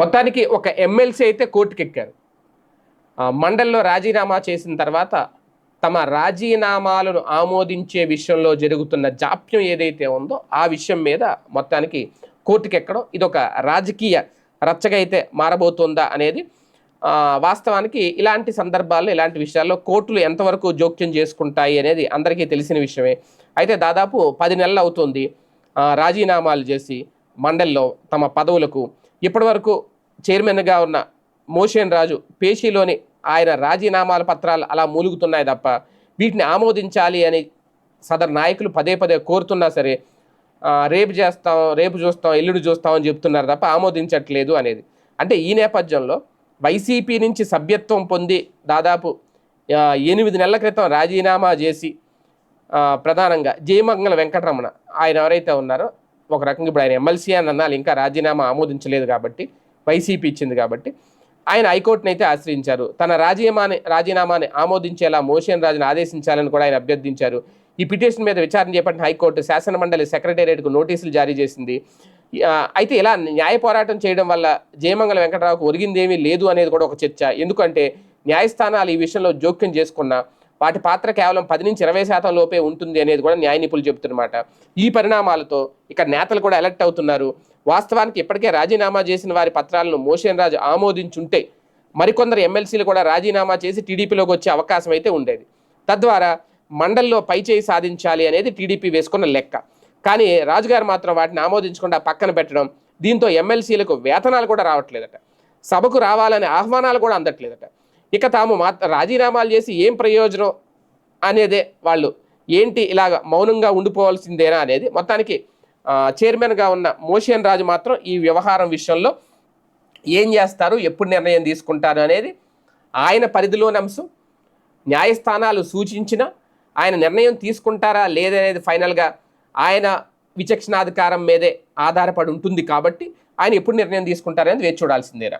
మొత్తానికి ఒక ఎమ్మెల్సీ అయితే కోర్టుకెక్కారు. మండల్లో మండలిలో రాజీనామా చేసిన తర్వాత తమ రాజీనామాలను ఆమోదించే విషయంలో జరుగుతున్న జాప్యం ఏదైతే ఉందో ఆ విషయం మీద మొత్తానికి కోర్టుకెక్కడం ఇదొక రాజకీయ రచ్చగా అయితే మారబోతుందా అనేది వాస్తవానికి ఇలాంటి సందర్భాల్లో ఇలాంటి విషయాల్లో కోర్టులు ఎంతవరకు జోక్యం చేసుకుంటాయి అనేది అందరికీ తెలిసిన విషయమే. అయితే దాదాపు పది నెలలు అవుతుంది రాజీనామాలు చేసి మండలిలో తమ పదవులకు ఇప్పటివరకు చైర్మన్గా ఉన్న మోషన్ రాజు పేషీలోని ఆయన రాజీనామాల పత్రాలు అలా మూలుగుతున్నాయి తప్ప వీటిని ఆమోదించాలి అని సదరు నాయకులు పదే పదే కోరుతున్నా సరే రేపు చేస్తాం రేపు చూస్తాం ఎల్లుడు చూస్తాం అని చెప్తున్నారు తప్ప ఆమోదించట్లేదు అనేది. అంటే ఈ నేపథ్యంలో వైసీపీ నుంచి సభ్యత్వం పొంది దాదాపు ఎనిమిది నెలల క్రితం రాజీనామా చేసి ప్రధానంగా జయమంగళ వెంకటరమణ ఆయన ఎవరైతే ఉన్నారో ఒక రకంగా ఇప్పుడు ఆయన ఎమ్మెల్సీ అని అన్నారు ఇంకా రాజీనామా ఆమోదించలేదు కాబట్టి వైసీపీ ఇచ్చింది కాబట్టి ఆయన హైకోర్టును అయితే ఆశ్రయించారు. తన రాజీనామాని రాజీనామాని ఆమోదించేలా మోషన్ రాజును ఆదేశించాలని కూడా ఆయన అభ్యర్థించారు. ఈ పిటిషన్ మీద విచారణ చేపట్టిన హైకోర్టు శాసనమండలి సెక్రటేరియట్కు నోటీసులు జారీ చేసింది. అయితే ఇలా న్యాయ పోరాటం చేయడం వల్ల జయమంగళ వెంకటరావుకు ఒరిగిందేమీ లేదు అనేది కూడా ఒక చర్చ. ఎందుకంటే న్యాయస్థానాలు ఈ విషయంలో జోక్యం చేసుకున్న వాటి పాత్ర కేవలం పది నుంచి ఇరవై శాతం లోపే ఉంటుంది అనేది కూడా న్యాయ నిపుణులు చెబుతున్నమాట. ఈ పరిణామాలతో ఇక నేతలు కూడా అలర్ట్ అవుతున్నారు. వాస్తవానికి ఇప్పటికే రాజీనామా చేసిన వారి పత్రాలను మోషన్ రాజు ఆమోదించుంటే మరికొందరు ఎమ్మెల్సీలు కూడా రాజీనామా చేసి టీడీపీలోకి వచ్చే అవకాశం అయితే ఉండేది. తద్వారా మండల్లో పైచేయి సాధించాలి అనేది టీడీపీ వేసుకున్న లెక్క. కానీ రాజుగారు మాత్రం వాటిని ఆమోదించకుండా పక్కన పెట్టడం దీంతో ఎమ్మెల్సీలకు వేతనాలు కూడా రావట్లేదట. సభకు రావాలనే ఆహ్వానాలు కూడా అందట్లేదట. ఇక తాము మా రాజీనామాలు చేసి ఏం ప్రయోజనం అనేదే వాళ్ళు. ఏంటి ఇలాగ మౌనంగా ఉండిపోవాల్సిందేనా అనేది మొత్తానికి చైర్మన్గా ఉన్న మోషన్ రాజు మాత్రం ఈ వ్యవహారం విషయంలో ఏం చేస్తారు ఎప్పుడు నిర్ణయం తీసుకుంటారు అనేది ఆయన పరిధిలోని అంశం. న్యాయస్థానాలు సూచించిన ఆయన నిర్ణయం తీసుకుంటారా లేదనేది ఫైనల్గా ఆయన విచక్షణాధికారం మీదే ఆధారపడి ఉంటుంది కాబట్టి ఆయన ఎప్పుడు నిర్ణయం తీసుకుంటారనేది వేచి చూడాల్సిందేనా